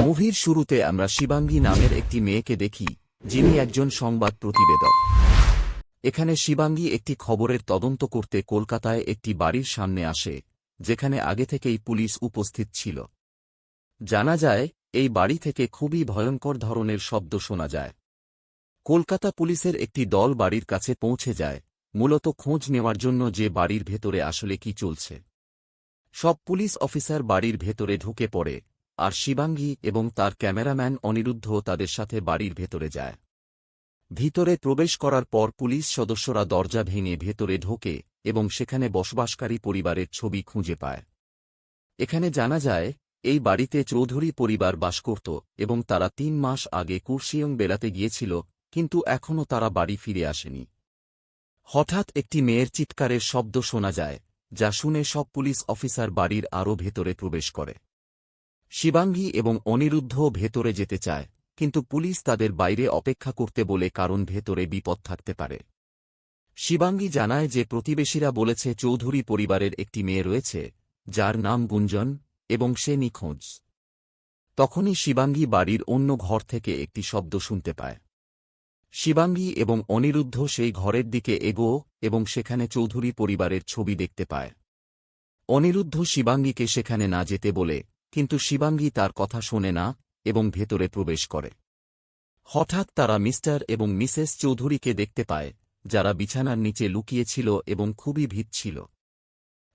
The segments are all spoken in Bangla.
মুভির শুরুতে আমরা শিবাঙ্গী নামের একটি মেয়েকে দেখি, যিনি একজন সংবাদ প্রতিবেদক। এখানে শিবাঙ্গী একটি খবরের তদন্ত করতে কলকাতায় একটি বাড়ির সামনে আসে, যেখানে আগে থেকেই পুলিশ উপস্থিত ছিল। জানা যায়, এই বাড়ি থেকে খুবই ভয়ঙ্কর ধরনের শব্দ শোনা যায়। কলকাতা পুলিশের একটি দল বাড়ির কাছে পৌঁছে যায়, মূলত খোঁজ নেওয়ার জন্য যে বাড়ির ভেতরে আসলে কি চলছে। সব পুলিশ অফিসার বাড়ির ভেতরে ঢুকে পড়ে আর শিবাঙ্গী এবং তার ক্যামেরাম্যান অনিরুদ্ধ তাদের সাথে বাড়ির ভেতরে যায়। ভিতরে প্রবেশ করার পর পুলিশ সদস্যরা দরজা ভেঙে ভেতরে ঢোকে এবং সেখানে বসবাসকারী পরিবারের ছবি খুঁজে পায়। এখানে জানা যায়, এই বাড়িতে চৌধুরী পরিবার বাস করত এবং তারা তিন মাস আগে কুর্সিয়ং বেড়াতে গিয়েছিল, কিন্তু এখনও তারা বাড়ি ফিরে আসেনি। হঠাৎ একটি মেয়ের চিৎকারের শব্দ শোনা যায়, যা শুনে সব পুলিশ অফিসার বাড়ির আরও ভেতরে প্রবেশ করে। শিবাঙ্গী এবং অনিরুদ্ধ ভেতরে যেতে চায়, কিন্তু পুলিশ তাদের বাইরে অপেক্ষা করতে বলে কারণ ভেতরে বিপদ থাকতে পারে। শিবাঙ্গী জানায় যে প্রতিবেশীরা বলেছে চৌধুরী পরিবারের একটি মেয়ে রয়েছে, যার নাম গুঞ্জন এবং সে নিখোঁজ। তখনই শিবাঙ্গী বাড়ির অন্য ঘর থেকে একটি শব্দ শুনতে পায়। শিবাঙ্গী এবং অনিরুদ্ধ সেই ঘরের দিকে এগো এবং সেখানে চৌধুরী পরিবারের ছবি দেখতে পায়। অনিরুদ্ধ শিবাঙ্গীকে সেখানে না যেতে বলে কিন্তু শিবাঙ্গী তার কথা শোনে না এবং ভেতরে প্রবেশ করে। হঠাৎ তারা মিস্টার এবং মিসেস চৌধুরীকে দেখতে পায়, যারা বিছানার নিচে লুকিয়েছিল এবং খুবই ভীত ছিল।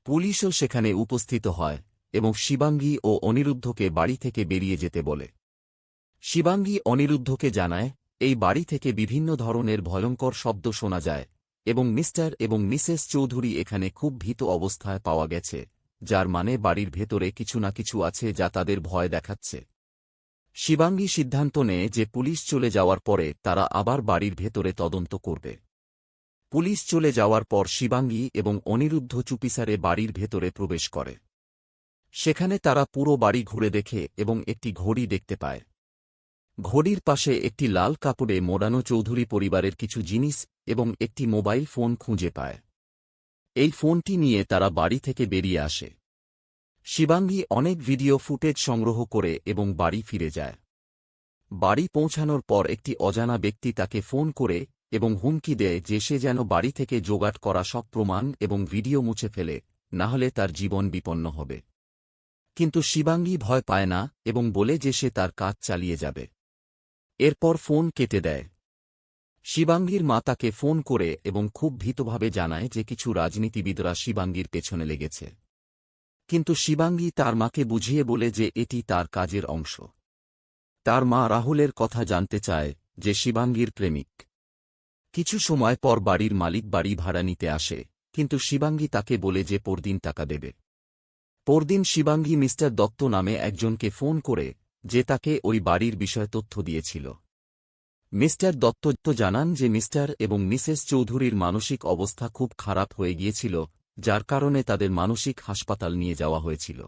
পুলিশও সেখানে উপস্থিত হয় এবং শিবাঙ্গী ও অনিরুদ্ধকে বাড়ি থেকে বেরিয়ে যেতে বলে। শিবাঙ্গী অনিরুদ্ধকে জানায়, এই বাড়ি থেকে বিভিন্ন ধরনের ভয়ঙ্কর শব্দ শোনা যায় এবং মিস্টার এবং মিসেস চৌধুরী এখানে খুব ভীত অবস্থায় পাওয়া গেছে। যার মানে বাড়ির ভেতরে কিছু না কিছু আছে যা তাদের ভয় দেখাচ্ছে। শিবাঙ্গী সিদ্ধান্ত নেয় যে পুলিশ চলে যাওয়ার পরে তারা আবার বাড়ির ভেতরে তদন্ত করবে। পুলিশ চলে যাওয়ার পর শিবাঙ্গী এবং অনিরুদ্ধ চুপিসারে বাড়ির ভেতরে প্রবেশ করে। সেখানে তারা পুরো বাড়ি ঘুরে দেখে এবং একটি ঘড়ি দেখতে পায়। ঘড়ির পাশে একটি লাল কাপড়ে মোড়ানো চৌধুরী পরিবারের কিছু জিনিস এবং একটি মোবাইল ফোন খুঁজে পায়। এই ফোনটি নিয়ে তারা বাড়ি থেকে বেরিয়ে আসে। শিবাঙ্গী অনেক ভিডিও ফুটেজ সংগ্রহ করে এবং বাড়ি ফিরে যায়। বাড়ি পৌঁছানোর পর একটি অজানা ব্যক্তি তাকে ফোন করে এবং হুমকি দেয় যে সে যেন বাড়ি থেকে জোগাড় করা সব প্রমাণ এবং ভিডিও মুছে ফেলে, না হলে তার জীবন বিপন্ন হবে। কিন্তু শিবাঙ্গী ভয় পায় না এবং বলে যে সে তার কাজ চালিয়ে যাবে। এরপর ফোন কেটে দেয়। শিবাঙ্গীর মা তাকে ফোন করে এবং খুব ভীতভাবে জানায় যে কিছু রাজনীতিবিদরা শিবাঙ্গীর পেছনে লেগেছে। কিন্তু শিবাঙ্গী তার মাকে বুঝিয়ে বলে যে এটি তার কাজের অংশ। তার মা রাহুলের কথা জানতে চায় যে শিবাঙ্গীর প্রেমিক। কিছু সময় পর বাড়ির মালিক বাড়ি ভাড়া নিতে আসে, কিন্তু শিবাঙ্গী তাকে বলে যে পরদিন টাকা দেবে। পরদিন শিবাঙ্গী মিস্টার দত্ত নামে একজনকে ফোন করে যে তাকে ওই বাড়ির বিষয়ে তথ্য দিয়েছিল। মিস্টার দত্ত জানান যে মিস্টার এবং মিসেস চৌধুরীর মানসিক অবস্থা খুব খারাপ হয়ে গিয়েছিল, যার কারণে তাদের মানসিক হাসপাতাল নিয়ে যাওয়া হয়েছিল।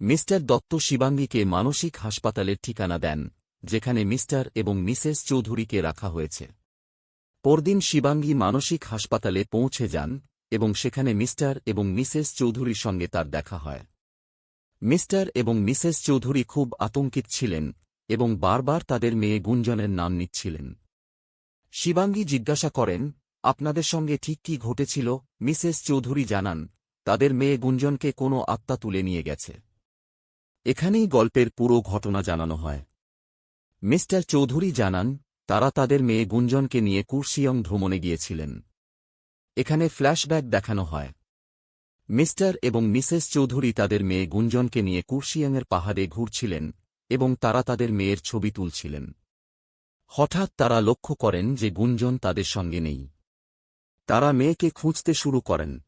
মিস্টার দত্ত শিবাঙ্গীকে মানসিক হাসপাতালের ঠিকানা দেন, যেখানে মিস্টার এবং মিসেস চৌধুরীকে রাখা হয়েছে। পরদিন শিবাঙ্গী মানসিক হাসপাতালে পৌঁছে যান এবং সেখানে মিস্টার এবং মিসেস চৌধুরীর সঙ্গে তার দেখা হয়। মিস্টার এবং মিসেস চৌধুরী খুব আতঙ্কিত ছিলেন এবং বারবার তাদের মেয়ে গুঞ্জনের নাম নিচ্ছিলেন। শিবাঙ্গী জিজ্ঞাসা করেন, আপনাদের সঙ্গে ঠিক কি ঘটেছিল? মিসেস চৌধুরী জানান, তাদের মেয়ে গুঞ্জনকে কোনো আত্মা তুলে নিয়ে গেছে। এখানেই গল্পের পুরো ঘটনা জানানো হয়। মিস্টার চৌধুরী জানান, তারা তাদের মেয়ে গুঞ্জনকে নিয়ে কুর্সিয়ং ভ্রমণে গিয়েছিলেন। এখানে ফ্ল্যাশব্যাক দেখানো হয়। মিস্টার এবং মিসেস চৌধুরী তাদের মেয়ে গুঞ্জনকে নিয়ে কুর্সিয়াংয়ের পাহাড়ে ঘুরছিলেন। এবং তারা তাদের মেয়ের ছবি তুলছিলেন। হঠাৎ তারা লক্ষ্য করেন যে গুঞ্জন তাদের সঙ্গে নেই। তারা মেয়েকে খুঁজতে শুরু করেন।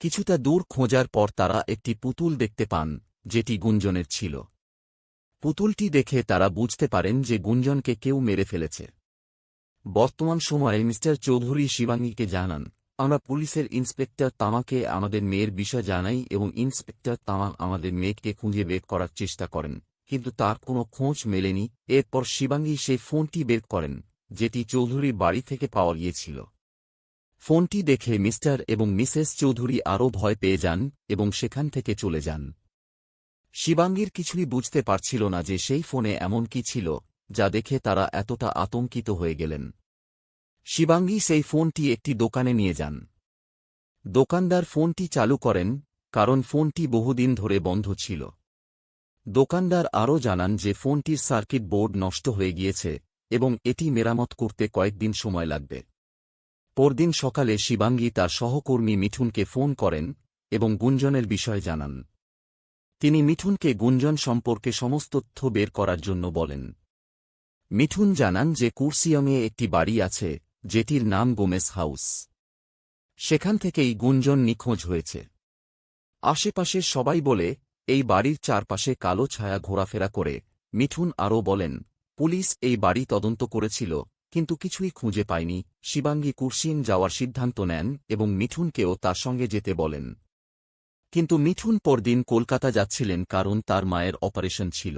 কিছুটা দূর খোঁজার পর তারা একটি পুতুল দেখতে পান, যেটি গুঞ্জনের ছিল। পুতুলটি দেখে তারা বুঝতে পারেন যে গুঞ্জনকে কেউ মেরে ফেলেছে। বর্তমান সময়ে মিস্টার চৌধুরী শিবাঙ্গীকে জানান, আমরা পুলিশের ইন্সপেক্টর তামাকে আমাদের মেয়ের বিষয় জানাই এবং ইন্সপেক্টর তামা আমাদের মেয়েকে খুঁজে বের করার চেষ্টা করেন। কিন্তু তার কোনো খোঁজ মেলেনি। এরপর শিবাঙ্গী সেই ফোনটি বের করেন, যেটি চৌধুরীর বাড়ি থেকে পাওয়া গিয়েছিল। ফোনটি দেখে মিস্টার এবং মিসেস চৌধুরী আরও ভয় পেয়ে যান এবং সেখান থেকে চলে যান। শিবাঙ্গীর কিছুই বুঝতে পারছিল না যে সেই ফোনে এমন কি ছিল, যা দেখে তারা এতটা আতঙ্কিত হয়ে গেলেন। শিবাঙ্গী সেই ফোনটি একটি দোকানে নিয়ে যান। দোকানদার ফোনটি চালু করেন, কারণ ফোনটি বহুদিন ধরে বন্ধ ছিল। দোকানদার আরও জানান যে ফোনটির সার্কিট বোর্ড নষ্ট হয়ে গিয়েছে এবং এটি মেরামত করতে কয়েকদিন সময় লাগবে। পরদিন সকালে শিবাঙ্গী তার সহকর্মী মিঠুনকে ফোন করেন এবং গুঞ্জনের বিষয় জানান। তিনি মিঠুনকে গুঞ্জন সম্পর্কে সমস্ত তথ্য বের করার জন্য বলেন। মিঠুন জানান যে কুর্সিয়ংয়ে একটি বাড়ি আছে, যেটির নাম গোমেস হাউস। সেখান থেকেই গুঞ্জন নিখোঁজ হয়েছে। আশেপাশের সবাই বলে এই বাড়ির চারপাশে কালো ছায়া ঘোরাফেরা করে, মিঠুন আরও বলেন, পুলিশ এই বাড়ি তদন্ত করেছিল, কিন্তু কিছুই খুঁজে পায়নি। শিবাঙ্গী কুর্সিন যাওয়ার সিদ্ধান্ত নেন এবং মিঠুনকেও তার সঙ্গে যেতে বলেন। কিন্তু মিঠুন পরদিন কলকাতা যাচ্ছিলেন কারণ তার মায়ের অপারেশন ছিল।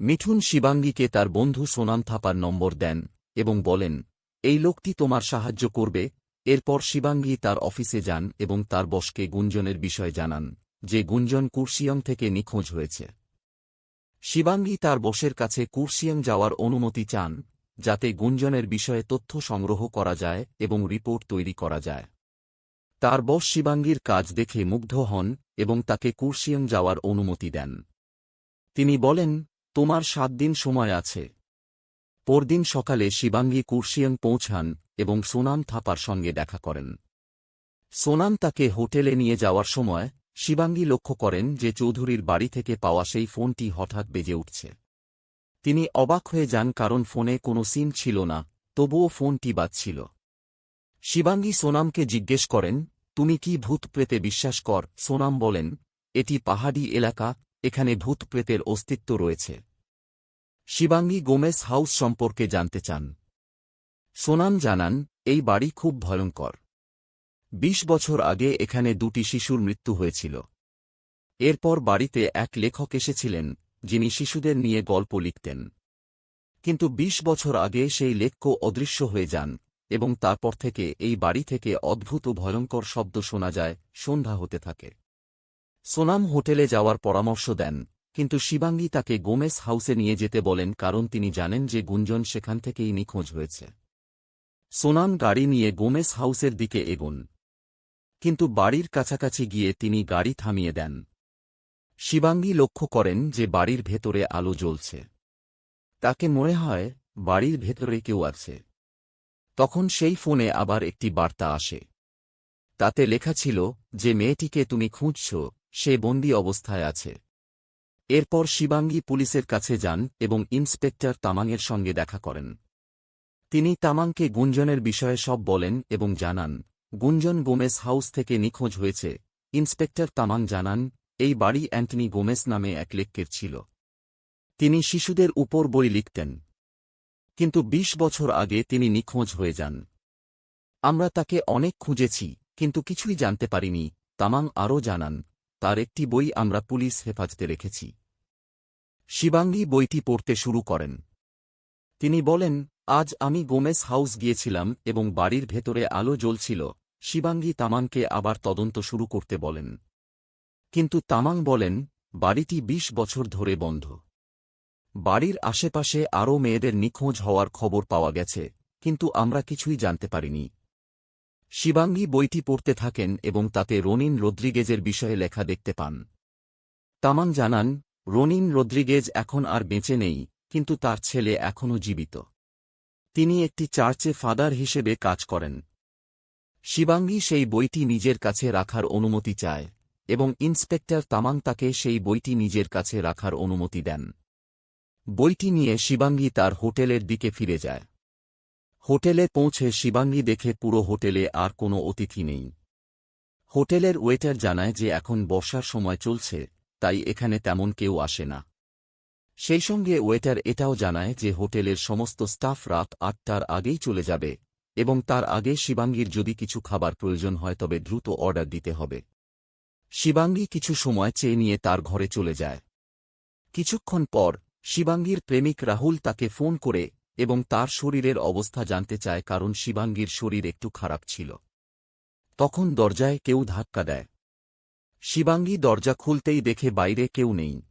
মিঠুন শিবাঙ্গীকে তার বন্ধু সোনাম থাপার নম্বর দেন এবং বলেন, এই লোকটি তোমার সাহায্য করবে। এরপর শিবাঙ্গী তার অফিসে যান এবং তার বসকে গুঞ্জনের বিষয় জানান। যে গুঞ্জন কুর্সিয়ং থেকে নিখোঁজ হয়েছে। শিবাঙ্গী তার বসের কাছে কুর্সিয়ং যাওয়ার অনুমতি চান, যাতে গুঞ্জনের বিষয়ে তথ্য সংগ্রহ করা যায় এবং রিপোর্ট তৈরি করা যায়। তার বস শিবাঙ্গীর কাজ দেখে মুগ্ধ হন এবং তাকে কুর্সিয়ং যাওয়ার অনুমতি দেন। তিনি বলেন, তোমার সাত দিন সময় আছে। পরদিন সকালে শিবাঙ্গী কুর্সিয়ং পৌঁছান এবং সোনাম থাপার সঙ্গে দেখা করেন। সোনাম তাকে হোটেলে নিয়ে যাওয়ার সময় শিবাঙ্গী লক্ষ্য করেন যে চৌধুরীর বাড়ি থেকে পাওয়া সেই ফোনটি হঠাৎ বেজে উঠছে। তিনি অবাক হয়ে যান কারণ ফোনে কোনো সিম ছিল না, তবুও ফোনটি বাজছিল। শিবাঙ্গী সোনামকে জিজ্ঞেস করেন, তুমি কি ভূত প্রেতে বিশ্বাস কর? সোনাম বলেন, এটি পাহাড়ি এলাকা, এখানে ভূত প্রেতের অস্তিত্ব রয়েছে। শিবাঙ্গী গোমেস হাউস সম্পর্কে জানতে চান। সোনাম জানান, এই বাড়ি খুব ভয়ঙ্কর। বিশ বছর আগে এখানে দুটি শিশুর মৃত্যু হয়েছিল। এরপর বাড়িতে এক লেখক এসেছিলেন, যিনি শিশুদের নিয়ে গল্প লিখতেন। কিন্তু ২০ বছর আগে সেই লেখ্য অদৃশ্য হয়ে যান, এবং তারপর থেকে এই বাড়ি থেকে অদ্ভুত ভয়ঙ্কর শব্দ শোনা যায়, সন্ধ্যা হতে থাকে। সোনাম হোটেলে যাওয়ার পরামর্শ দেন, কিন্তু শিবাঙ্গী তাকে গোমেস হাউসে নিয়ে যেতে বলেন কারণ তিনি জানেন যে গুঞ্জন সেখান থেকেই নিখোঁজ হয়েছে। সোনাম গাড়ি নিয়ে গোমেস হাউসের দিকে এগোন। কিন্তু বাড়ির কাছাকাছি গিয়ে তিনি গাড়ি থামিয়ে দেন। শিবাঙ্গী লক্ষ্য করেন যে বাড়ির ভেতরে আলো জ্বলছে। তাকে মনে হয় বাড়ির ভেতরে কেউ আছে। তখন সেই ফোনে আবার একটি বার্তা আসে। তাতে লেখা ছিল, যে মেয়েটিকে তুমি খুঁজছ, সে বন্দি অবস্থায় আছে। এরপর শিবাঙ্গী পুলিশের কাছে যান এবং ইন্সপেক্টর তামাংয়ের সঙ্গে দেখা করেন। তিনি তামাংকে গুঞ্জনের বিষয়ে সব বলেন এবং জানান গুঞ্জন গোমেস হাউস থেকে নিখোঁজ হয়েছে। ইন্সপেক্টর তামাং জানান, এই বাড়ি অ্যান্টনি গোমেস নামে এক লেক্কের ছিল। তিনি শিশুদের উপর বই লিখতেন। কিন্তু ২০ বছর আগে তিনি নিখোঁজ হয়ে যান। আমরা তাকে অনেক খুঁজেছি, কিন্তু কিছুই জানতে পারিনি, তামাং আরও জানান, তার একটি বই আমরা পুলিশ হেফাজতে রেখেছি। শিবাঙ্গী বইটি পড়তে শুরু করেন। তিনি বলেন, আজ আমি গোমেস হাউস গিয়েছিলাম এবং বাড়ির ভেতরে আলো জ্বলছিল। শিবাঙ্গী তামাংকে আবার তদন্ত শুরু করতে বলেন। কিন্তু তামাং বলেন, বাড়িটি ২০ বছর ধরে বন্ধ। বাড়ির আশেপাশে আরও মেয়েদের নিখোঁজ হওয়ার খবর পাওয়া গেছে, কিন্তু আমরা কিছুই জানতে পারিনি। শিবাঙ্গী বইটি পড়তে থাকেন এবং তাতে রনিন রদ্রিগেজের বিষয়ে লেখা দেখতে পান। তামাং জানান, রনিন রদ্রিগেজ এখন আর বেঁচে নেই, কিন্তু তার ছেলে এখনও জীবিত। তিনি একটি চার্চে ফাদার হিসেবে কাজ করেন। শিবাঙ্গী সেই বইটি নিজের কাছে রাখার অনুমতি চায়, এবং ইন্সপেক্টর তামাং তাকে সেই বইটি নিজের কাছে রাখার অনুমতি দেন। বইটি নিয়ে শিবাঙ্গী তার হোটেলের দিকে ফিরে যায়। হোটেলে পৌঁছে শিবাঙ্গী দেখে পুরো হোটেলে আর কোনো অতিথি নেই। হোটেলের ওয়েটার জানায় যে এখন বর্ষার সময় চলছে, তাই এখানে তেমন কেউ আসে না। সেই সঙ্গে ওয়েটার এটাও জানায় যে হোটেলের সমস্ত স্টাফ রাত আটটার আগেই চলে যাবে এবং তার আগে শিবাঙ্গীর যদি কিছু খাবার প্রয়োজন হয় তবে দ্রুত অর্ডার দিতে হবে। শিবাঙ্গী কিছু সময় চেয়ে নিয়ে তার ঘরে চলে যায়। কিছুক্ষণ পর, শিবাঙ্গীর প্রেমিক রাহুল তাকে ফোন করে এবং তার শরীরের অবস্থা জানতে চায় কারণ শিবাঙ্গীর শরীর একটু খারাপ ছিল। তখন দরজায় কেউ ধাক্কা দেয়। শিবাঙ্গী দরজা খুলতেই দেখে বাইরে কেউ নেই।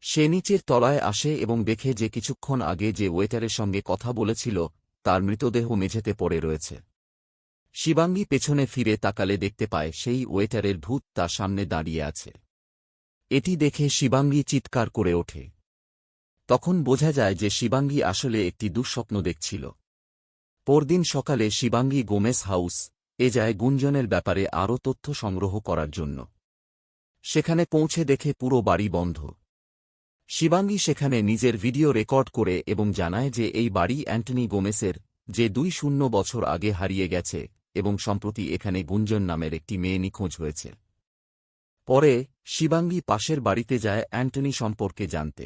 সে নিচের তলায় আসে এবং দেখে যে কিছুক্ষণ আগে যে ওয়েটারের সঙ্গে কথা বলেছিল তার মৃতদেহ মেঝেতে পড়ে রয়েছে। শিবাঙ্গী পেছনে ফিরে তাকালে দেখতে পায় সেই ওয়েটারের ভূত তার সামনে দাঁড়িয়ে আছে। এটি দেখে শিবাঙ্গী চিৎকার করে ওঠে। তখন বোঝা যায় যে শিবাঙ্গী আসলে একটি দুঃস্বপ্ন দেখছিল। পরদিন সকালে শিবাঙ্গী গোমেস হাউস এ যায় গুঞ্জনের ব্যাপারে আরও তথ্য সংগ্রহ করার জন্য। সেখানে পৌঁছে দেখে পুরো বাড়ি বন্ধ। শিবাঙ্গী সেখানে নিজের ভিডিও রেকর্ড করে এবং জানায় যে এই বাড়ি অ্যান্টনি গোমেসের, যে দুই শূন্য বছর আগে হারিয়ে গেছে এবং সম্প্রতি এখানে গুঞ্জন নামের একটি মেয়ে নিখোঁজ হয়েছে। পরে শিবাঙ্গী পাশের বাড়িতে যায় অ্যান্টনি সম্পর্কে জানতে।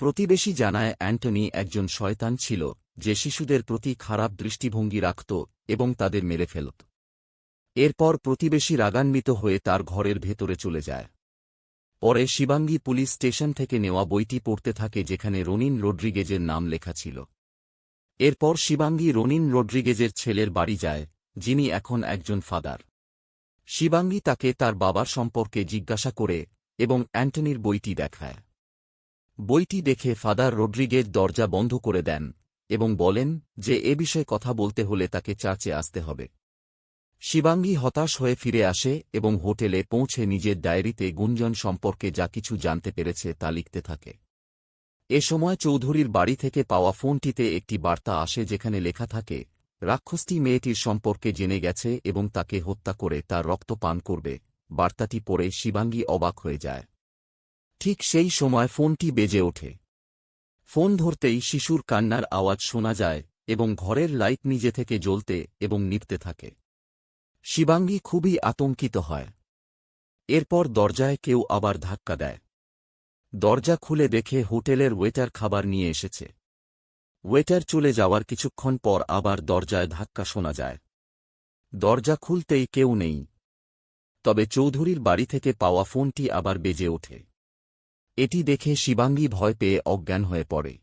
প্রতিবেশী জানায় অ্যান্টনি একজন শয়তান ছিল, যে শিশুদের প্রতি খারাপ দৃষ্টিভঙ্গি রাখত এবং তাদের মেরে ফেলত। এরপর প্রতিবেশী রাগান্বিত হয়ে তার ঘরের ভেতরে চলে যায়। পরে শিবাঙ্গী পুলিশ স্টেশন থেকে নেওয়া বইটি পড়তে থাকে যেখানে রনিন রড্রিগেজের নাম লেখা ছিল। এরপর শিবাঙ্গী রনিন রড্রিগেজের ছেলের বাড়ি যায়, যিনি এখন একজন ফাদার। শিবাঙ্গী তাকে তার বাবার সম্পর্কে জিজ্ঞাসা করে এবং অ্যান্টনির বইটি দেখায়। বইটি দেখে ফাদার রড্রিগেজ দরজা বন্ধ করে দেন এবং বলেন যে, এ বিষয়ে কথা বলতে হলে তাকে চার্চে আসতে হবে। শিবাঙ্গী হতাশ হয়ে ফিরে আসে এবং হোটেলে পৌঁছে নিজের ডায়েরিতে গুঞ্জন সম্পর্কে যা কিছু জানতে পেরেছে তা লিখতে থাকে। এ সময় চৌধুরীর বাড়ি থেকে পাওয়া ফোনটিতে একটি বার্তা আসে যেখানে লেখা থাকে, রাক্ষসটি মেয়েটির সম্পর্কে জেনে গেছে এবং তাকে হত্যা করে তার রক্ত পান করবে। বার্তাটি পড়ে শিবাঙ্গী অবাক হয়ে যায়। ঠিক সেই সময় ফোনটি বেজে ওঠে। ফোন ধরতেই শিশুর কান্নার আওয়াজ শোনা যায় এবং ঘরের লাইট নিজে থেকে জ্বলতে এবং নিভতে থাকে। শিবাঙ্গী খুবই আতঙ্কিত হয়। এরপর দরজায় কেউ আবার ধাক্কা দেয়। দরজা খুলে দেখে হোটেলের ওয়েটার খাবার নিয়ে এসেছে। ওয়েটার চলে যাওয়ার কিছুক্ষণ পর আবার দরজায় ধাক্কা শোনা যায়। দরজা খুলতেই কেউ নেই। তবে চৌধুরীর বাড়ি থেকে পাওয়া ফোনটি আবার বেজে ওঠে। এটি দেখে শিবাঙ্গী ভয় পেয়ে অজ্ঞান হয়ে পড়ে।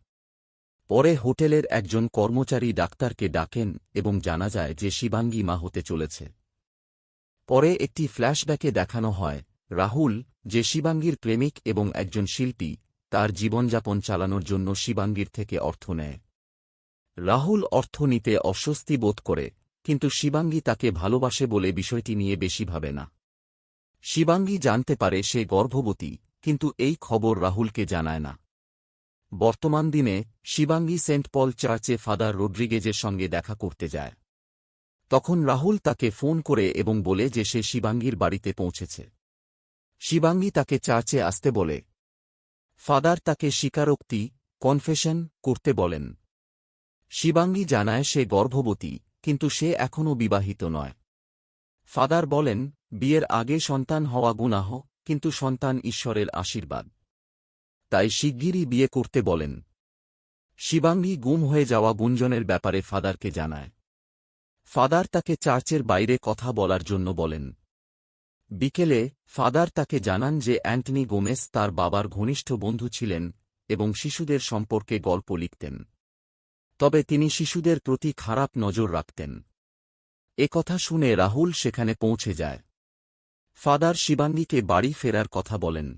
পরে হোটেলের একজন কর্মচারী ডাক্তারকে ডাকেন এবং জানা যায় যে শিবাঙ্গী মা হতে চলেছে। পরে একটি ফ্ল্যাশব্যাকে দেখানো হয়, রাহুল, যে শিবাঙ্গীর প্রেমিক এবং একজন শিল্পী, তার জীবনযাপন চালানোর জন্য শিবাঙ্গীর থেকে অর্থ নেয়। রাহুল অর্থ নিতে অস্বস্তি বোধ করে, কিন্তু শিবাঙ্গী তাকে ভালোবাসে বলে বিষয়টি নিয়ে বেশি ভাবে না। শিবাঙ্গী জানতে পারে সে গর্ভবতী, কিন্তু এই খবর রাহুলকে জানায় না। বর্তমান দিনে, শিবাঙ্গী সেন্ট পল চার্চে ফাদার রোড্রিগেজের সঙ্গে দেখা করতে যায়। তখন রাহুল তাকে ফোন করে এবং বলে যে সে শিবাঙ্গীর বাড়িতে পৌঁছেছে। শিবাঙ্গী তাকে চার্চে আসতে বলে। ফাদার তাকে স্বীকারোক্তি, কনফেশন করতে বলেন। শিবাঙ্গী জানায় সে গর্ভবতী, কিন্তু সে এখনও বিবাহিত নয়। ফাদার বলেন, বিয়ের আগে সন্তান হওয়া গুনাহ, কিন্তু সন্তান ঈশ্বরের আশীর্বাদ। তাই শিগগিরই বিয়ে করতে বলেন। শিবাঙ্গী গুম হয়ে যাওয়া গুঞ্জনের ব্যাপারে ফাদারকে জানায়। ফাদার তাকে চার্চের বাইরে কথা বলার জন্য বলেন। বিকেলে, ফাদার তাকে জানান যে অ্যান্টনি গোমেস তার বাবার ঘনিষ্ঠ বন্ধু ছিলেন এবং শিশুদের সম্পর্কে গল্প লিখতেন। তবে তিনি শিশুদের প্রতি খারাপ নজর রাখতেন। কথা শুনে রাহুল সেখানে পৌঁছে যায়। ফাদার শিবাঙ্গীকে বাড়ি ফেরার কথা বলেন।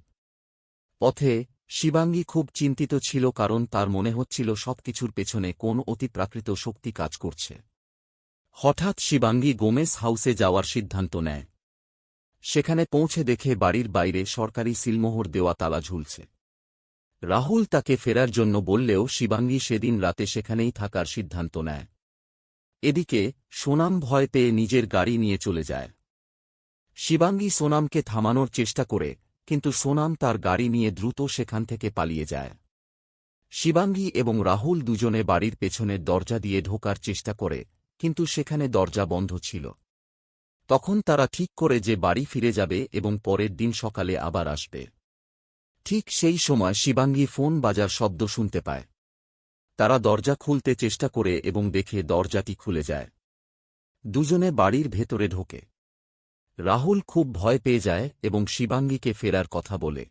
পথে, শিবাঙ্গী খুব চিন্তিত ছিল কারণ তার মনে হচ্ছিল সবকিছুর পেছনে কোন অতিপ্রাকৃত শক্তি কাজ করছে। হঠাৎ শিবাঙ্গী গোমেস হাউসে যাওয়ার সিদ্ধান্ত নেয়। সেখানে পৌঁছে দেখে বাড়ির বাইরে সরকারি সিলমোহর দেওয়া তালা ঝুলছে। রাহুল তাকে ফেরার জন্য বললেও শিবাঙ্গী সেদিন রাতে সেখানেই থাকার সিদ্ধান্ত নেয়। এদিকে সোনাম ভয় পেয়ে নিজের গাড়ি নিয়ে চলে যায়। শিবাঙ্গী সোনামকে থামানোর চেষ্টা করে, কিন্তু সোনাম তার গাড়ি নিয়ে দ্রুত সেখান থেকে পালিয়ে যায়। শিবাঙ্গী এবং রাহুল দুজনে বাড়ির পেছনের দরজা দিয়ে ঢোকার চেষ্টা করে কিন্তু সেখানে দরজা বন্ধ ছিল। তখন তারা ঠিক করে যে বাড়ি ফিরে যাবে এবং পরের দিন সকালে আবার আসবে। ঠিক সেই সময় শিবাঙ্গী ফোন বাজার শব্দ শুনতে পায়। তারা দরজা খুলতে চেষ্টা করে এবং দেখে দরজাটি খুলে যায়। দুজনে বাড়ির ভেতরে ঢোকে। রাহুল খুব ভয় পেয়ে যায় এবং শিবাঙ্গীকে ফেরার কথা বলে।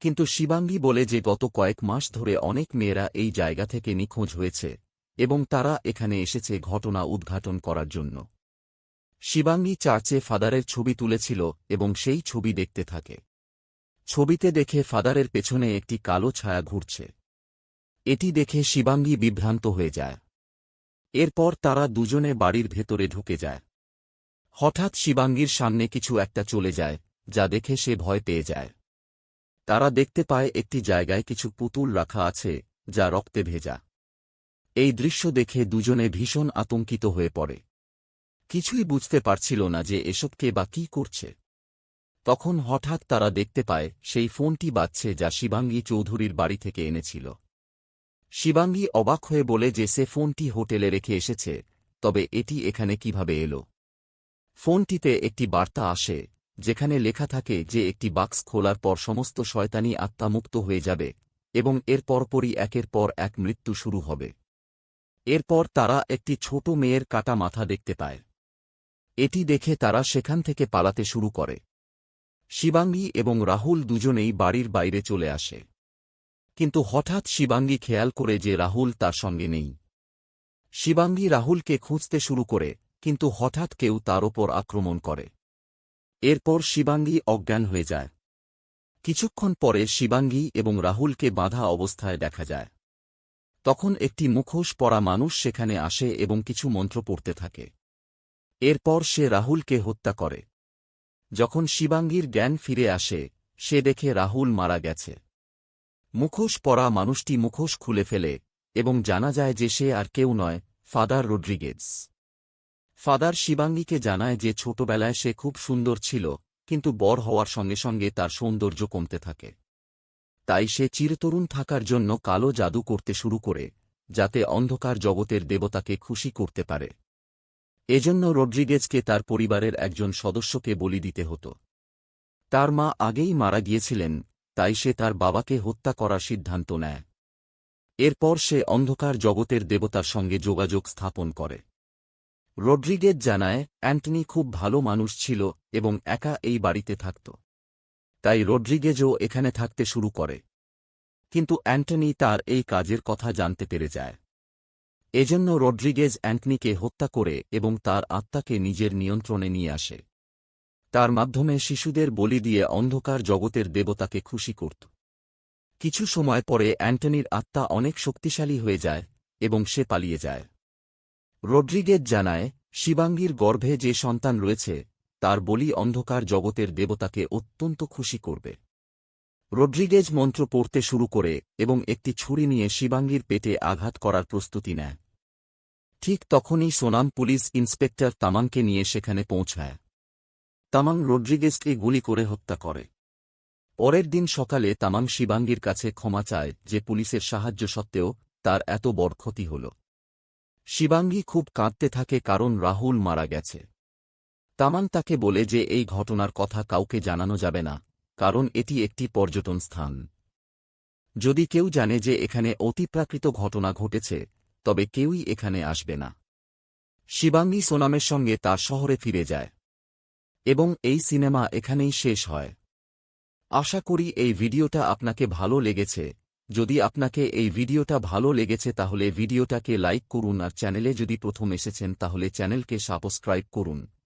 কিন্তু শিবাঙ্গী বলে যে গত কয়েক মাস ধরে অনেক মেয়েরা এই জায়গা থেকে নিখোঁজ হয়েছে। এবং তারা এখানে এসেছে ঘটনা উদ্ঘাটন করার জন্য। শিবাঙ্গী চার্চে ফাদারের ছবি তুলেছিল এবং সেই ছবি দেখতে থাকে। ছবিতে দেখে ফাদারের পেছনে একটি কালো ছায়া ঘুরছে। এটি দেখে শিবাঙ্গী বিভ্রান্ত হয়ে যায়। এরপর তারা দুজনে বাড়ির ভেতরে ঢুকে যায়। হঠাৎ শিবাঙ্গীর সামনে কিছু একটা চলে যায়, যা দেখে সে ভয় পেয়ে যায়। তারা দেখতে পায় একটি জায়গায় কিছু পুতুল রাখা আছে, যা রক্তে ভেজা। এই দৃশ্য দেখে দুজনে ভীষণ আতঙ্কিত হয়ে পড়ে। কিছুই বুঝতে পারছিল না যে এসব কে বা কী করছে। তখন হঠাৎ তারা দেখতে পায়, সেই ফোনটি বাজছে যা শিবাঙ্গী চৌধুরীর বাড়ি থেকে এনেছিল। শিবাঙ্গী অবাক হয়ে বলে যে সে ফোনটি হোটেলে রেখে এসেছে, তবে এটি এখানে কীভাবে এলো? ফোনটিতে একটি বার্তা আসে, যেখানে লেখা থাকে যে একটি বাক্স খোলার পর সমস্ত শয়তানি আত্মামুক্ত হয়ে যাবে এবং এর পরপরই একের পর এক মৃত্যু শুরু হবে। এরপর তারা একটি ছোট মেয়ের কাটা মাথা দেখতে পায়। এটি দেখে তারা সেখান থেকে পালাতে শুরু করে। শিবাঙ্গী এবং রাহুল দুজনেই বাড়ির বাইরে চলে আসে। কিন্তু হঠাৎ শিবাঙ্গী খেয়াল করে যে রাহুল তার সঙ্গে নেই। শিবাঙ্গী রাহুলকে খুঁজতে শুরু করে, কিন্তু হঠাৎ কেউ তার ওপর আক্রমণ করে। এরপর শিবাঙ্গী অজ্ঞান হয়ে যায়। কিছুক্ষণ পরে শিবাঙ্গী এবং রাহুলকে বাঁধা অবস্থায় দেখা যায়। তখন একটি মুখোশ পরা মানুষ সেখানে আসে এবং কিছু মন্ত্র পড়তে থাকে। এরপর সে রাহুলকে হত্যা করে। যখন শিবাঙ্গীর জ্ঞান ফিরে আসে, সে দেখে রাহুল মারা গেছে। মুখোশ পরা মানুষটি মুখোশ খুলে ফেলে এবং জানা যায় যে সে আর কেউ নয়, ফাদার রড্রিগেজ। ফাদার শিবাঙ্গীকে জানায় যে ছোটবেলায় সে খুব সুন্দর ছিল, কিন্তু বড় হওয়ার সঙ্গে সঙ্গে তার সৌন্দর্য কমতে থাকে। তাই সে চিরতরুণ থাকার জন্য কালো জাদু করতে শুরু করে, যাতে অন্ধকার জগতের দেবতাকে খুশি করতে পারে। এজন্য রড্রিগেজকে তার পরিবারের একজন সদস্যকে বলি দিতে হতো। তার মা আগেই মারা গিয়েছিলেন, তাই সে তার বাবাকে হত্যা করার সিদ্ধান্ত নেয়। এরপর সে অন্ধকার জগতের দেবতার সঙ্গে যোগাযোগ স্থাপন করে। রড্রিগেজ জানায়, অ্যান্টনি খুব ভালো মানুষ ছিল এবং একা এই বাড়িতে থাকত। তাই রড্রিগেজও এখানে থাকতে শুরু করে। কিন্তু অ্যান্টনি তার এই কাজের কথা জানতে পেরে যায়। এজন্য রড্রিগেজ অ্যান্টনিকে হত্যা করে এবং তার আত্মাকে নিজের নিয়ন্ত্রণে নিয়ে আসে। তার মাধ্যমে শিশুদের বলি দিয়ে অন্ধকার জগতের দেবতাকে খুশি করত। কিছু সময় পরে অ্যান্টনির আত্মা অনেক শক্তিশালী হয়ে যায় এবং সে পালিয়ে যায়। রড্রিগেজ জানায়, শিবাঙ্গীর গর্ভে যে সন্তান রয়েছে তার বলি অন্ধকার জগতের দেবতাকে অত্যন্ত খুশি করবে। রড্রিগেজ মন্ত্র পড়তে শুরু করে এবং একটি ছুরি নিয়ে শিবাঙ্গীর পেটে আঘাত করার প্রস্তুতি নেয়। ঠিক তখনই সোনাম পুলিশ ইন্সপেক্টর তামাংকে নিয়ে সেখানে পৌঁছায়। তামাং রড্রিগেজকে গুলি করে হত্যা করে। পরের দিন সকালে তামাং শিবাঙ্গীর কাছে ক্ষমা চায় যে পুলিশের সাহায্য সত্ত্বেও তার এত বড় ক্ষতি হল। শিবাঙ্গী খুব কাঁদতে থাকে কারণ রাহুল মারা গেছে। তামাং তাকে বলে যে এই ঘটনার কথা কাউকে জানানো যাবে না, কারণ এটি একটি পর্যটন স্থান। যদি কেউ জানে যে এখানে অতিপ্রাকৃত ঘটনা ঘটেছে, তবে কেউই এখানে আসবে না। শিবাঙ্গী সোনামের সঙ্গে তার শহরে ফিরে যায়। এবং এই সিনেমা এখানেই শেষ হয়। আশা করি এই ভিডিওটা আপনাকে ভালো লেগেছে। যদি আপনাকে এই ভিডিওটা ভালো লেগেছে তাহলে ভিডিওটাকে লাইক করুন আর চ্যানেলে যদি প্রথম এসেছেন তাহলে চ্যানেলকে সাবস্ক্রাইব করুন।